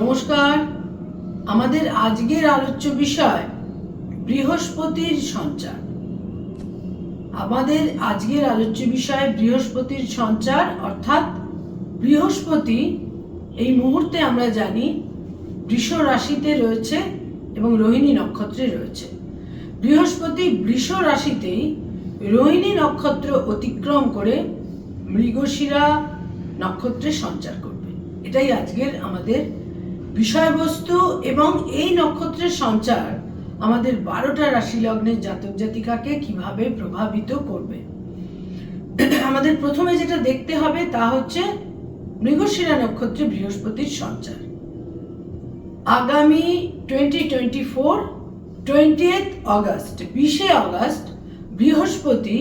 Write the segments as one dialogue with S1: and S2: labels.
S1: নমস্কার। আমাদের আজকের আলোচ্য বিষয় বৃহস্পতির সঞ্চার। আমাদের আজকের আলোচ্য বিষয় বৃহস্পতির সঞ্চার, অর্থাৎ বৃহস্পতি এই মুহূর্তে আমরা জানি বৃষ রাশিতে রয়েছে এবং রোহিণী নক্ষত্রে রয়েছে। বৃহস্পতি বৃষ রাশিতেই রোহিণী নক্ষত্র অতিক্রম করে মৃগশিরা নক্ষত্রে সঞ্চার করবে। এটাই আজকের আমাদের বিষয়বস্তু এবং এই নক্ষত্রের সঞ্চার আমাদের বারোটা রাশি লগ্নের জাতক জাতিকাকে কীভাবে প্রভাবিত করবে? আমাদের প্রথমে যেটা দেখতে হবে তা হচ্ছে মৃগশিরা নক্ষত্রে বৃহস্পতির সঞ্চার। আগামী twenty twenty four twentieth August বিশে অগস্ট বৃহস্পতি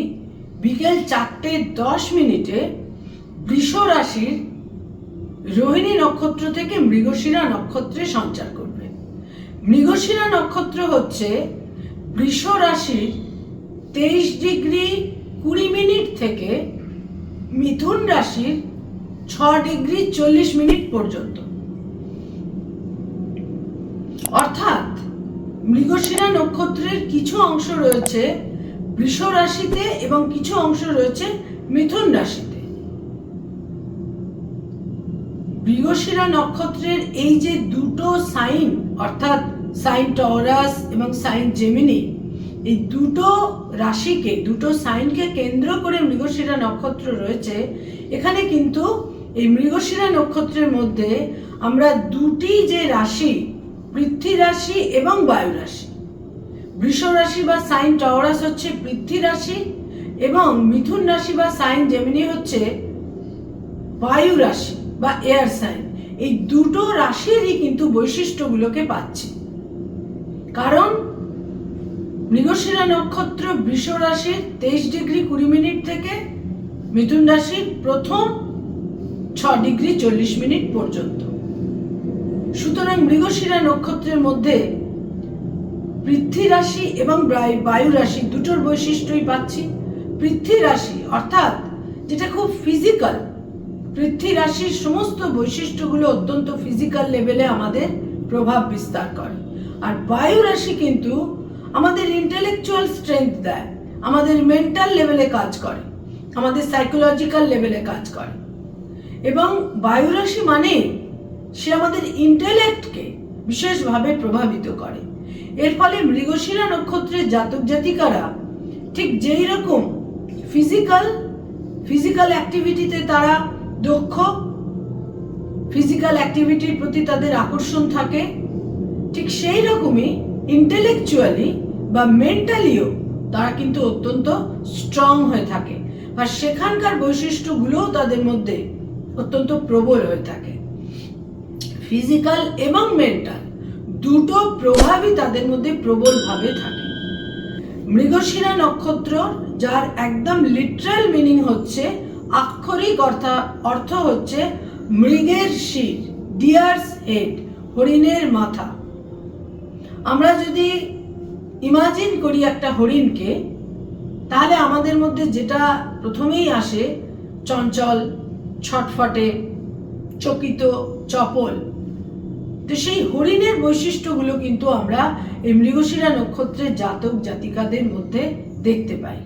S1: বিকেল চারটে দশ মিনিটে বৃষ রাশির রোহিণী নক্ষত্র থেকে মৃগশিরা নক্ষত্রে সঞ্চার করবে। মৃগশিরা নক্ষত্র হচ্ছে বৃষ রাশির তেইশ ডিগ্রি কুড়ি মিনিট থেকে মিথুন রাশির ছ ডিগ্রি চল্লিশ মিনিট পর্যন্ত। অর্থাৎ মৃগশিরা নক্ষত্রের কিছু অংশ রয়েছে বৃষ রাশিতে এবং কিছু অংশ রয়েছে মিথুন রাশিতে। মৃগশিরা নক্ষত্রের এই যে দুটো সাইন, অর্থাৎ সাইন টরাস এবং সাইন জেমিনি, এই দুটো রাশিকে, দুটো সাইনকে কেন্দ্র করে মৃগশিরা নক্ষত্র রয়েছে, এখানে কিন্তু এই মৃগশিরা নক্ষত্রের মধ্যে আমরা দুটি যে রাশি পৃথ্বী রাশি এবং বায়ু রাশি বৃষ রাশি বা সাইন টরাস হচ্ছে পৃথ্বী রাশি এবং মিথুন রাশি বা সাইন জেমিনি হচ্ছে বায়ু রাশি বা এয়ার সাইন এই দুটো রাশিরই কিন্তু বৈশিষ্ট্যগুলোকে পাচ্ছি। কারণ মৃগশিরা নক্ষত্র বৃষ রাশির তেইশ ডিগ্রি কুড়ি মিনিট থেকে মিথুন রাশির প্রথম ছ ডিগ্রি চল্লিশ মিনিট পর্যন্ত। সুতরাং মৃগশিরা নক্ষত্রের মধ্যে পৃথ্বী রাশি এবং বায়ু- রাশি দুটোর বৈশিষ্ট্যই পাচ্ছি। পৃথ্বী রাশি, অর্থাৎ যেটা খুব ফিজিক্যাল পৃথ্বী রাশির সমস্ত বৈশিষ্ট্যগুলো অত্যন্ত ফিজিক্যাল লেভেলে আমাদের প্রভাব বিস্তার করে। আর বায়ু রাশি কিন্তু আমাদের ইন্টেলেকচুয়াল স্ট্রেংথ দেয়, আমাদের মেন্টাল লেভেলে কাজ করে, আমাদের সাইকোলজিক্যাল লেভেলে কাজ করে। এবং বায়ু রাশি মানে সে আমাদের ইন্টেলেক্টকে বিশেষভাবে প্রভাবিত করে। এর ফলে মৃগশিরা নক্ষত্রের জাতক জাতিকারা ঠিক যেই রকম ফিজিক্যাল ফিজিক্যাল অ্যাক্টিভিটিতে তারা দক্ষ ফিজিক্যাল অ্যাক্টিভিটির প্রতি তাদের আকর্ষণ থাকে। ঠিক সেই রকমই ইন্টেলেকচুয়ালি বা মেন্টালিও তারা কিন্তু অত্যন্ত স্ট্রং হয়ে থাকে। আর সেখানকার বৈশিষ্ট্যগুলোও তাদের মধ্যে অত্যন্ত প্রবল হয়ে থাকে। ফিজিক্যাল এবং মেন্টাল দুটো প্রভাবই তাদের মধ্যে প্রবলভাবে থাকে। মৃগশিরা নক্ষত্র, যার একদম লিটারাল মিনিং হচ্ছে আক্ষরিক অর্থ অর্থ হচ্ছে মৃগের শির ডিয়ার্স হেড হরিণের মাথা। আমরা যদি ইমাজিন করি একটা হরিণকে, তাহলে আমাদের মধ্যে যেটা প্রথমেই আসে, চঞ্চল, ছটফটে, চকিত, চপল। তো সেই হরিণের বৈশিষ্ট্যগুলো কিন্তু আমরা এই মৃগশিরা নক্ষত্রের জাতক জাতিকাদের মধ্যে দেখতে পাই।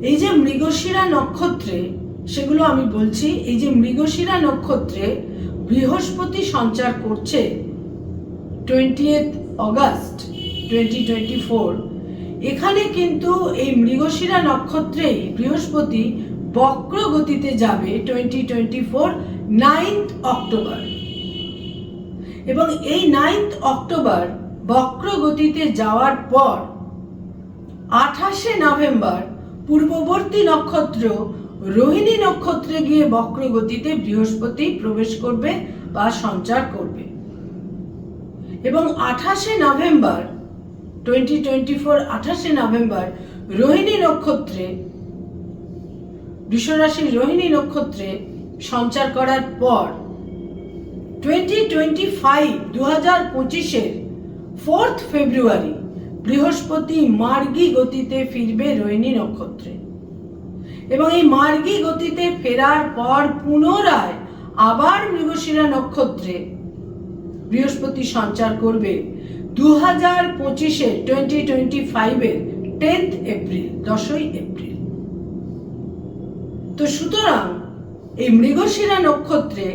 S1: এই যে মৃগশিরা নক্ষত্রে, সেগুলো আমি বলছি, এই যে মৃগশিরা নক্ষত্রে বৃহস্পতি সঞ্চার করছে twentieth August twenty twenty four এখানে কিন্তু এই মৃগশিরা নক্ষত্রেই বৃহস্পতি বক্র গতিতে যাবে twenty twenty four ninth October এবং এই নাইন্থ অক্টোবর বক্র গতিতে যাওয়ার পর আঠাশে নভেম্বর পূর্ববর্তী নক্ষত্র, রোহিণী নক্ষত্রে গিয়ে বক্র গতিতে বৃহস্পতি প্রবেশ করবে বা সঞ্চার করবে। এবং আঠাশে নভেম্বর টোয়েন্টি টোয়েন্টি ফোর আঠাশে নভেম্বর, রোহিণী নক্ষত্রে বৃষরাশির রোহিণী নক্ষত্রে সঞ্চার করার পর টোয়েন্টি টোয়েন্টি ফাইভ দু হাজার পঁচিশের ফোর্থ ফেব্রুয়ারি বৃহস্পতি মার্গী গতিতে ফিরবে রোহিণী নক্ষত্রে। এবং এই মার্গী গতিতে ফেরার পর পুনরায় আবার মৃগশিরা নক্ষত্রে বৃহস্পতি সঞ্চার করবে দু হাজার পঁচিশে টোয়েন্টি টোয়েন্টি ফাইভের টেন্থ এপ্রিল দশই এপ্রিল তো সুতরাং এই মৃগশিরা নক্ষত্রে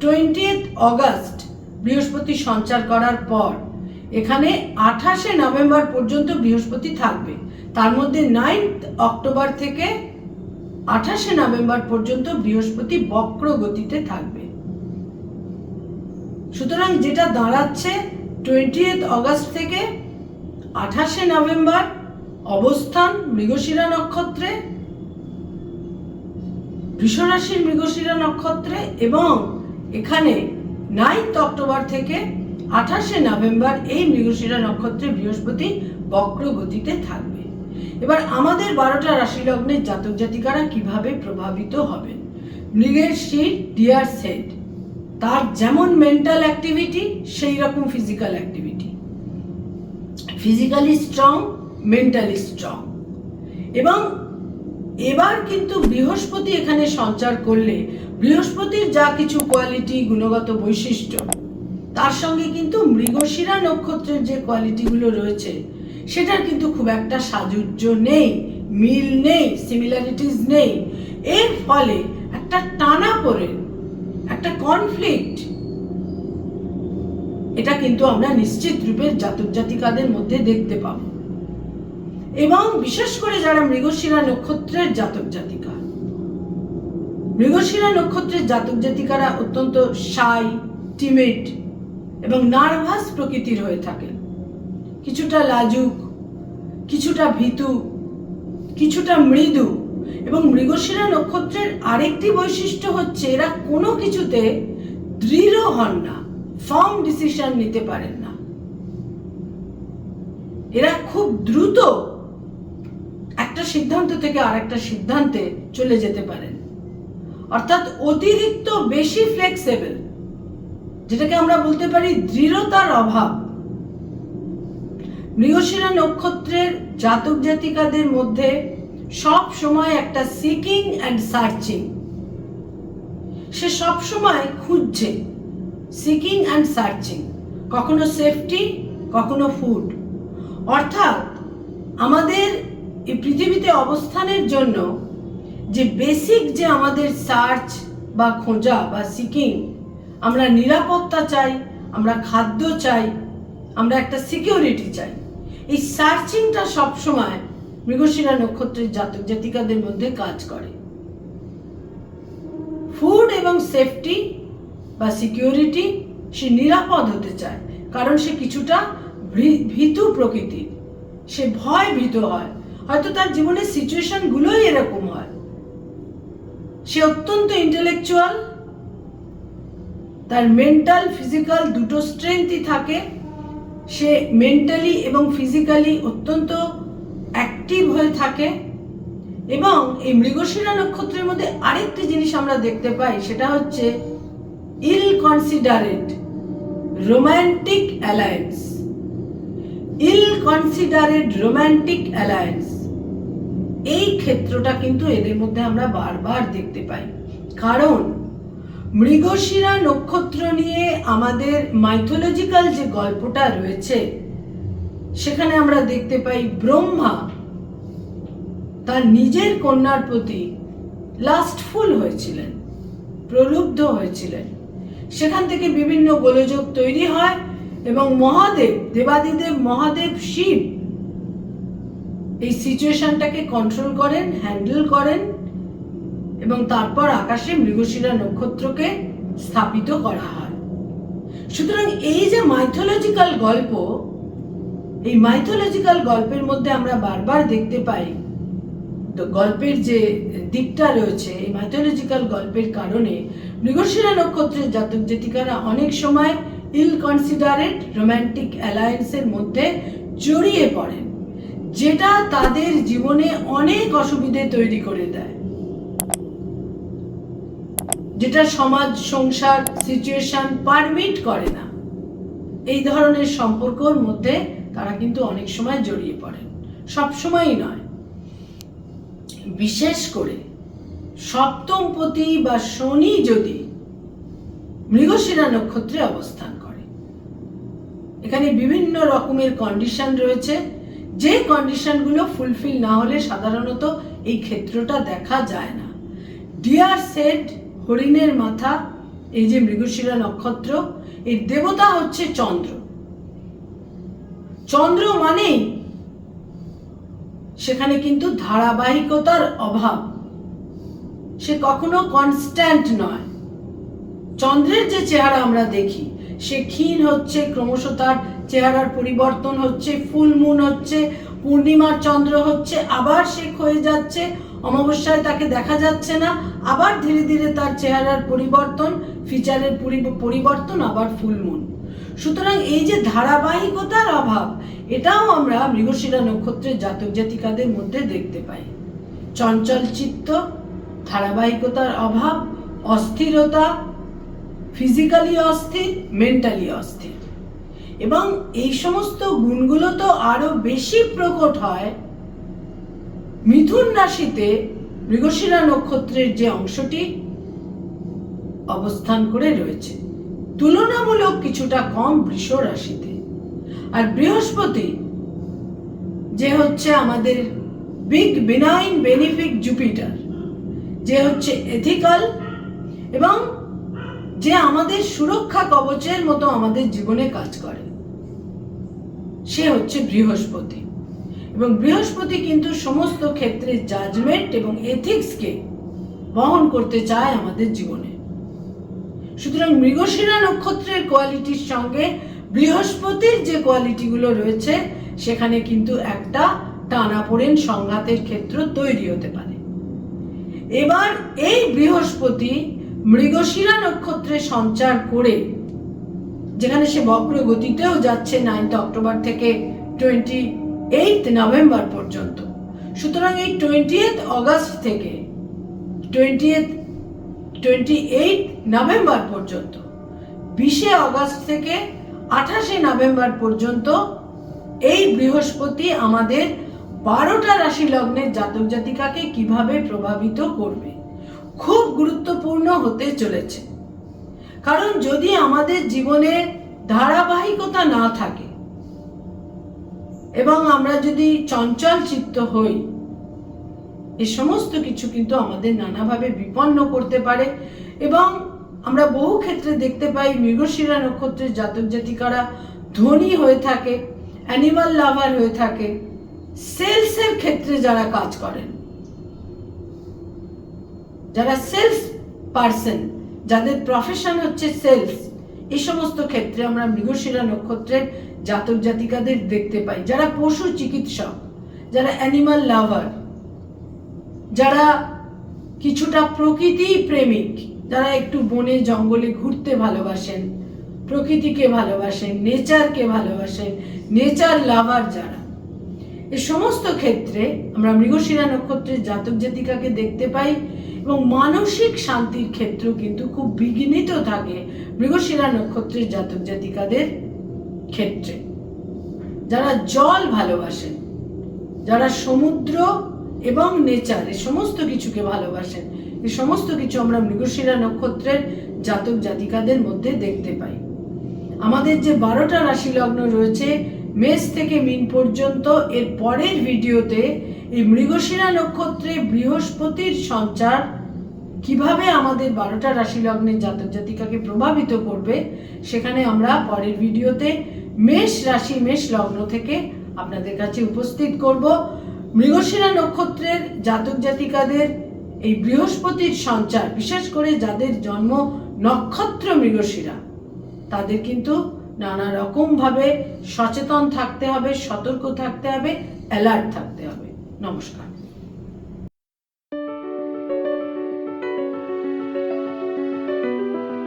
S1: টোয়েন্টিয়েথ অগাস্ট বৃহস্পতি সঞ্চার করার পর এখানে আঠাশে নভেম্বর পর্যন্ত বৃহস্পতি থাকবে। তার মধ্যে নাইন্থ অক্টোবর থেকে আঠাশে নভেম্বর পর্যন্ত বৃহস্পতি বক্র গতিতে থাকবে। সুতরাং যেটা দাঁড়াচ্ছে টোয়েন্টিয়েথ অগস্ট থেকে আঠাশে নভেম্বর অবস্থান মৃগশিরা নক্ষত্রে, বৃষরাশির মৃগশিরা নক্ষত্রে এবং এখানে নাইন্থ অক্টোবর থেকে আঠাশে নভেম্বর এই মৃগশিরা নক্ষত্রে বৃহস্পতি বক্র গতিতে থাকবে। এবার আমাদের বারোটা রাশি লগ্নের জাতক জাতিকারা কীভাবে প্রভাবিত হবেন মৃগের শির, ডিয়ার সেট, তার যেমন মেন্টাল অ্যাক্টিভিটি সেই রকম physical activity physically strong mentally strong এবং এবার কিন্তু বৃহস্পতি এখানে সঞ্চার করলে বৃহস্পতির যা কিছু কোয়ালিটি গুণগত বৈশিষ্ট্য তার সঙ্গে কিন্তু মৃগশিরা নক্ষত্রের যে কোয়ালিটিগুলো রয়েছে, সেটার কিন্তু খুব একটা সাজুজ্য নেই, মিল নেই সিমিলারিটিস নেই। এর ফলে একটা টানা পড়ে, একটা কনফ্লিক্ট এটা কিন্তু আমরা নিশ্চিত রূপে জাতক জাতিকাদের মধ্যে দেখতে পাব। এবং বিশেষ করে যারা মৃগশিরা নক্ষত্রের জাতক জাতিকা, মৃগশিরা নক্ষত্রের জাতক জাতিকারা অত্যন্ত সাই টিমিড এবং নার্ভাস প্রকৃতির হয়ে থাকেন কিছুটা লাজুক, কিছুটা ভীতু, কিছুটা মৃদু এবং মৃগশিরা নক্ষত্রের আরেকটি বৈশিষ্ট্য হচ্ছে এরা কোনো কিছুতে দৃঢ় হন না ফার্ম ডিসিশন নিতে পারেন না। এরা খুব দ্রুত একটা সিদ্ধান্ত থেকে আরেকটা সিদ্ধান্তে চলে যেতে পারেন। অর্থাৎ অতিরিক্ত বেশি ফ্লেক্সিবল যেটাকে আমরা বলতে পারি দৃঢ়তার অভাব। মৃগশিরা নক্ষত্রের জাতক জাতিকাদের মধ্যে সব সময় একটা সিকিং অ্যান্ড সার্চিং সে সব সময় খুঁজছে সিকিং অ্যান্ড সার্চিং কখনো সেফটি কখনো ফুড অর্থাৎ আমাদের এই পৃথিবীতে অবস্থানের জন্য যে বেসিক যে আমাদের সার্চ বা খোঁজা বা সিকিং আমরা নিরাপত্তা চাই, আমরা খাদ্য চাই, আমরা একটা সিকিউরিটি চাই। এই সার্চিংটা সবসময় মৃগশিরা নক্ষত্রের জাতক জাতিকাদের মধ্যে কাজ করে। ফুড এবং সেফটি বা সিকিউরিটি সে নিরাপদ হতে চায়, কারণ সে কিছুটা ভীতু প্রকৃতির সে ভয় ভীত হয়, হয়তো তার জীবনের সিচুয়েশনগুলোই এরকম হয়। সে অত্যন্ত ইন্টেলেকচুয়াল তার মেন্টাল ফিজিক্যাল দুটো স্ট্রেংথই থাকে। সে মেন্টালি এবং ফিজিক্যালি অত্যন্ত অ্যাক্টিভ হয়ে থাকে। এবং এই মৃগশিরা নক্ষত্রের মধ্যে আরেকটি জিনিস আমরা দেখতে পাই, সেটা হচ্ছে ill considerate romantic alliance ill considered romantic alliance এই ক্ষেত্রটা কিন্তু এদের মধ্যে আমরা বারবার দেখতে পাই। কারণ মৃগশিরা নক্ষত্র নিয়ে আমাদের মাইথোলজিক্যাল যে গল্পটা রয়েছে, সেখানে আমরা দেখতে পাই ব্রহ্মা তার নিজের কন্যার প্রতি লাস্টফুল হয়েছিলেন, প্রলুব্ধ হয়েছিলেন। সেখান থেকে বিভিন্ন গোলযোগ তৈরি হয় এবং মহাদেব, দেবাদিদেব, মহাদেব, শিব এই সিচুয়েশনটাকে কন্ট্রোল করেন হ্যান্ডেল করেন। এবং তারপর আকাশে মৃগশিরা নক্ষত্রকে স্থাপিত করা হয়। সুতরাং এই যে মাইথোলজিক্যাল গল্প, এই মাইথোলজিক্যাল গল্পের মধ্যে আমরা বারবার দেখতে পাই, তো গল্পের যে দিকটা রয়েছে, এই মাইথোলজিক্যাল গল্পের কারণে মৃগশিরা নক্ষত্রের জাতক জাতিকারা অনেক সময় ইল কনসিডারেট রোম্যান্টিক অ্যালায়েন্সের মধ্যে জড়িয়ে পড়েন, যেটা তাদের জীবনে অনেক অসুবিধে তৈরি করে দেয়। যেটা সমাজ, সংসার সিচুয়েশন পারমিট করে না। এই ধরনের সম্পর্কর মধ্যে তারা কিন্তু অনেক সময় জড়িয়ে পড়েন। সব সময়ই নয়। বিশেষ করে সপ্তমপতি বা শনি যদি মৃগশিরা নক্ষত্রে অবস্থান করে, এখানে বিভিন্ন রকমের কন্ডিশন রয়েছে। যে কন্ডিশনগুলো ফুলফিল না হলে সাধারণত এই ক্ষেত্রটা দেখা যায় না। ডিয়ার সেট হরিণের মাথা, এই যে মৃগশিরা নক্ষত্র, এর দেবতা হচ্ছে চন্দ্র। চন্দ্র মানেই সেখানে কিন্তু ধারাবাহিকতার অভাব। সে কখনো কনস্ট্যান্ট নয়। চন্দ্রের যে চেহারা আমরা দেখি, সে ক্ষীণ হচ্ছে, ক্রমশ তার চেহারার পরিবর্তন হচ্ছে, ফুল মুন হচ্ছে, পূর্ণিমার চন্দ্র হচ্ছে, আবার সে ক্ষয়ে যাচ্ছে অমাবস্যায় তাকে দেখা যাচ্ছে না। আবার ধীরে ধীরে তার চেহারার পরিবর্তন, ফিচারের পরিবর্তন আবার ফুল মুন সুতরাং এই যে ধারাবাহিকতার অভাব, এটাও আমরা মৃগশিরা নক্ষত্রের জাতক জাতিকাদের মধ্যে দেখতে পাই। চঞ্চল চিত্ত, ধারাবাহিকতার অভাব, অস্থিরতা, ফিজিক্যালি অস্থির, মেন্টালি অস্থির। এবং এই সমস্ত গুণগুলো তো আরও বেশি প্রকট হয় মিথুন রাশিতে মৃগশিরা নক্ষত্রের যে অংশটি অবস্থান করে রয়েছে, তুলনামূলক কিছুটা কম বৃষ রাশিতে। আর বৃহস্পতি, যে হচ্ছে আমাদের বিগ বিনাইন বেনিফিক জুপিটার যে হচ্ছে এথিক্যাল এবং যে আমাদের সুরক্ষা কবচের মতো আমাদের জীবনে কাজ করে, সে হচ্ছে বৃহস্পতি। এবং বৃহস্পতি কিন্তু সমস্ত ক্ষেত্রে জাজমেন্ট এবং এথিক্সকে বহন করতে চায় আমাদের জীবনে। সুতরাং মৃগশিরা নক্ষত্রের কোয়ালিটির সঙ্গে বৃহস্পতির যে কোয়ালিটিগুলো রয়েছে, সেখানে কিন্তু একটা টানাপোড়েন সংঘাতের ক্ষেত্র তৈরি হতে পারে। এবার এই বৃহস্পতি মৃগশিরা নক্ষত্রে সঞ্চার করে, যেখানে সে বক্র গতিতেও যাচ্ছে নাইনথ অক্টোবর থেকে টোয়েন্টি এইট নভেম্বর পর্যন্ত। সুতরাং এই টোয়েন্টি অগস্ট থেকে টোয়েন্টি টোয়েন্টি এইট নভেম্বর পর্যন্ত, বিশে অগস্ট থেকে আঠাশে নভেম্বর পর্যন্ত এই বৃহস্পতি আমাদের বারোটা রাশি লগ্নের জাতক জাতিকাকে কীভাবে প্রভাবিত করবে, খুব গুরুত্বপূর্ণ হতে চলেছে। কারণ যদি আমাদের জীবনে ধারাবাহিকতা না থাকে এবং আমরা যদি চঞ্চল চিত্ত হই এই সমস্ত কিছু কিন্তু আমাদের নানাভাবে বিপন্ন করতে পারে এবং আমরা বহু ক্ষেত্রে দেখতে পাই মৃগশিরা নক্ষত্রের জাতক জাতিকারা ধনী হয়ে থাকে অ্যানিমাল লাভার হয়ে থাকে সেলসের ক্ষেত্রে যারা কাজ করেন, যারা সেলস পার্সন যাদের প্রফেশন হচ্ছে সেলস এই সমস্ত ক্ষেত্রে আমরা মৃগশিরা নক্ষত্রের জাতক জাতিকাদের দেখতে পাই। যারা পশু চিকিৎসক, যারা অ্যানিমাল লাভার যারা কিছুটা প্রকৃতি প্রেমিক, যারা একটু বনে জঙ্গলে ঘুরতে ভালোবাসেন, প্রকৃতিকে ভালোবাসেন নেচারকে ভালোবাসেন নেচার লাভার যারা। এ সমস্ত ক্ষেত্রে আমরা মৃগশিরা নক্ষত্রের জাতক জাতিকাকে দেখতে পাই এবং মানসিক শান্তির ক্ষেত্র কিন্তু খুব বিঘ্নিত থাকে মৃগশিরা নক্ষত্রের জাতক জাতিকাদের ক্ষেত্রে। যারা জল ভালোবাসেন যারা সমুদ্র এবং নেচার এ সমস্ত কিছুকে ভালোবাসেন এ সমস্ত কিছু আমরা মৃগশিরা নক্ষত্রের জাতক জাতিকাদের মধ্যে দেখতে পাই। আমাদের যে বারোটা রাশি লগ্ন রয়েছে, মেষ থেকে মিন পর্যন্ত, এর পরের ভিডিওতে এই মৃগশিরা নক্ষত্রে বৃহস্পতির সঞ্চার কীভাবে আমাদের বারোটা রাশি লগ্নের জাতক জাতিকাকে প্রভাবিত করবে, সেখানে আমরা পরের ভিডিওতে মেষ রাশি, মেষ লগ্ন থেকে আপনাদের কাছে উপস্থিত করব। মৃগশিরা নক্ষত্রের জাতক জাতিকাদের এই বৃহস্পতির সঞ্চার, বিশেষ করে যাদের জন্ম নক্ষত্র মৃগশিরা, তাদের কিন্তু নানা রকম ভাবে সচেতন থাকতে হবে, সতর্ক থাকতে হবে অ্যালার্ট থাকতে হবে। নমস্কার।